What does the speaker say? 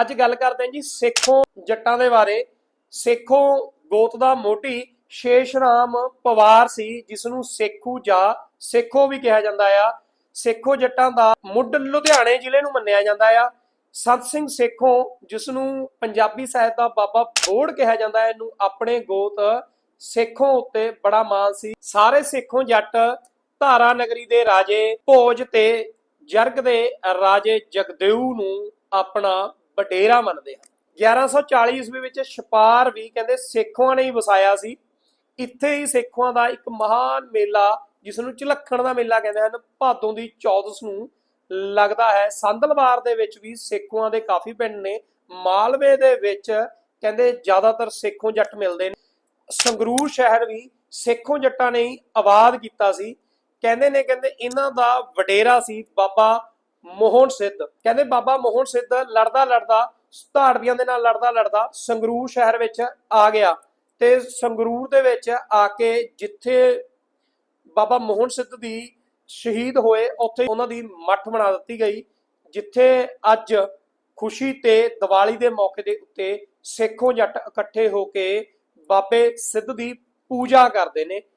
ਅੱਜ ਗੱਲ ਕਰਦੇ ਹਾਂ ਜੀ ਸੇਖੋਂ ਜੱਟਾਂ ਦੇ ਬਾਰੇ। ਸੇਖੋਂ ਗੋਤ ਦਾ ਮੋਢੀ ਸ਼ੇਸ਼ਰਾਮ ਪਵਾਰ ਸੀ ਜਿਸ ਨੂੰ ਸੇਖੂ ਜਾਂ ਸੇਖੋ ਵੀ ਕਿਹਾ ਜਾਂਦਾ ਆ। ਸੇਖੋ ਜੱਟਾਂ ਦਾ ਮੁੱਢ ਲੁਧਿਆਣੇ ਜ਼ਿਲ੍ਹੇ ਨੂੰ ਮੰਨਿਆ ਜਾਂਦਾ ਆ। ਸੰਤ ਸਿੰਘ ਸੇਖੋਂ ਜਿਸ ਨੂੰ ਪੰਜਾਬੀ ਸਾਹਿਤ ਦਾ ਬਾਬਾ ਬੋੜ ਕਿਹਾ ਜਾਂਦਾ ਹੈ ਇਹਨੂੰ ਆਪਣੇ ਗੋਤ ਸੇਖੋਂ ਉੱਤੇ ਬੜਾ ਮਾਣ ਸੀ। ਸਾਰੇ ਸੇਖੋਂ ਜੱਟ ਧਾਰਾ ਨਗਰੀ ਦੇ ਰਾਜੇ ਭੋਜ ਤੇ ਜਰਗ ਦੇ ਰਾਜੇ ਜਗਦੇਵ ਨੂੰ ਆਪਣਾ ਵਡੇਰਾ ਮੰਨਦੇ ਹਨ। 1140 ਈਸਵੀ ਵਿੱਚ ਛਪਾਰ ਵੀ ਕਹਿੰਦੇ ਸੇਖੋਆਂ ਨੇ ਹੀ ਵਸਾਇਆ ਸੀ। ਇੱਥੇ ਹੀ ਸੇਖੋਆਂ ਦਾ ਇੱਕ ਮਹਾਨ ਮੇਲਾ ਜਿਸ ਨੂੰ ਝਲੱਖਣ ਦਾ ਮੇਲਾ ਕਹਿੰਦੇ ਹਨ, ਭਾਦੋਂ ਦੀ 14 ਨੂੰ ਲੱਗਦਾ ਹੈ। ਸੰਦਲਵਾਰ ਦੇ ਵਿੱਚ ਵੀ ਸੇਖੋਆਂ ਦੇ ਕਾਫੀ ਪਿੰਡ ਨੇ। ਮਾਲਵੇ ਦੇ ਵਿੱਚ ਕਹਿੰਦੇ ਜ਼ਿਆਦਾਤਰ ਸੇਖੋਂ ਜੱਟ ਮਿਲਦੇ ਨੇ। ਸੰਗਰੂਰ ਸ਼ਹਿਰ ਵੀ ਸੇਖੋਂ ਜੱਟਾਂ ਨੇ ਹੀ ਆਬਾਦ ਕੀਤਾ ਸੀ। ਕਹਿੰਦੇ ਨੇ, ਕਹਿੰਦੇ ਇਹਨਾਂ ਦਾ ਵਡੇਰਾ ਸੀ ਬਾਬਾ ਮੋਹਨ ਸਿੱਧ। ਕਹਿੰਦੇ ਬਾਬਾ ਮੋਹਨ ਸਿੱਧ ਲੜਦਾ ਲੜਦਾ ਧਾੜਵੀਆਂ ਦੇ ਨਾਲ ਲੜਦਾ ਲੜਦਾ ਸੰਗਰੂਰ ਸ਼ਹਿਰ ਵਿੱਚ ਆ ਗਿਆ ਤੇ ਸੰਗਰੂਰ ਦੇ ਵਿੱਚ ਆ ਕੇ ਜਿੱਥੇ ਬਾਬਾ ਮੋਹਨ ਸਿੱਧ ਦੀ ਸ਼ਹੀਦ ਹੋਏ, ਉੱਥੇ ਉਹਨਾਂ ਦੀ ਮੱਠ ਬਣਾ ਦਿੱਤੀ ਗਈ, ਜਿੱਥੇ ਅੱਜ ਖੁਸ਼ੀ ਤੇ ਦੀਵਾਲੀ ਦੇ ਮੌਕੇ ਦੇ ਉੱਤੇ ਸੇਖੋਂ ਜੱਟ ਇਕੱਠੇ ਹੋ ਕੇ ਬਾਬੇ ਸਿੱਧ ਦੀ ਪੂਜਾ ਕਰਦੇ ਨੇ।